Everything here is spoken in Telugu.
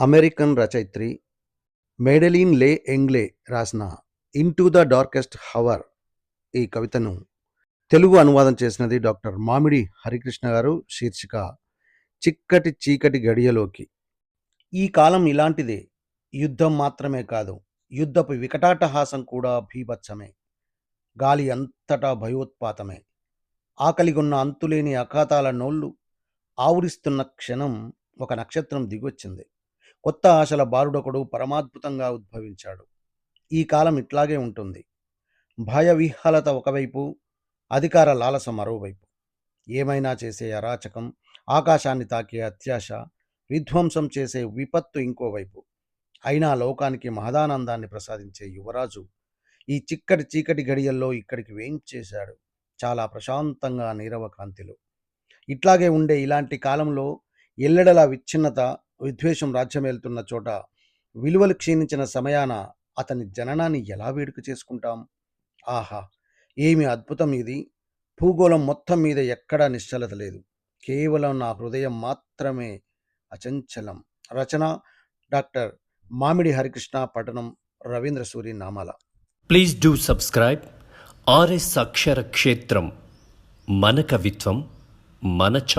అమెరికన్ రచయిత్రి మేడలిన్ లే ఎంగ్లే రాసిన ఇంటూ ద డార్కెస్ట్ హవర్ ఈ కవితను తెలుగు అనువాదం చేసినది డాక్టర్ మామిడి హరికృష్ణ గారు శీర్షిక చిక్కటి చీకటి గడియలోకి. ఈ కాలం ఇలాంటిదే యుద్ధం మాత్రమే కాదు యుద్ధపు వికటాటహాసం కూడా భీభత్సమే గాలి అంతటా భయోత్పాతమే. ఆకలిగొన్న అంతులేని అఖాతాల నోళ్ళు ఆవురిస్తున్న క్షణం ఒక నక్షత్రం దిగొచ్చింది కొత్త ఆశల బారుడొకడు పరమాద్భుతంగా ఉద్భవించాడు. ఈ కాలం ఇట్లాగే ఉంటుంది. భయ విహ్వలత ఒకవైపు అధికార లాలస మరోవైపు. ఏమైనా చేసే అరాచకం ఆకాశాన్ని తాకే అత్యాశ విధ్వంసం చేసే విపత్తు ఇంకోవైపు. అయినా లోకానికి మహదానందాన్ని ప్రసాదించే యువరాజు ఈ చిక్కటి చీకటి గడియల్లో ఇక్కడికి వేయించేశాడు చాలా ప్రశాంతంగా నీరవ కాంతిలో. ఇట్లాగే ఉండే ఇలాంటి కాలంలో ఎల్లెడలా విచ్ఛిన్నత విద్వేషం రాజ్యమేలుతున్న చోట విలువలు క్షీణించిన సమయాన అతని జననాన్ని ఎలా వేడుక చేసుకుంటాం? ఆహా! ఏమి అద్భుతం ఇది! భూగోళం మొత్తం మీద ఎక్కడా నిశ్చలత లేదు. కేవలం నా హృదయం మాత్రమే అచంచలం. రచన డాక్టర్ మామిడి హరికృష్ణ పట్టణం రవీంద్ర సూరి నామాల. Please do subscribe R S Akshara Kshetram మన కవిత్వం మన ఛానల్.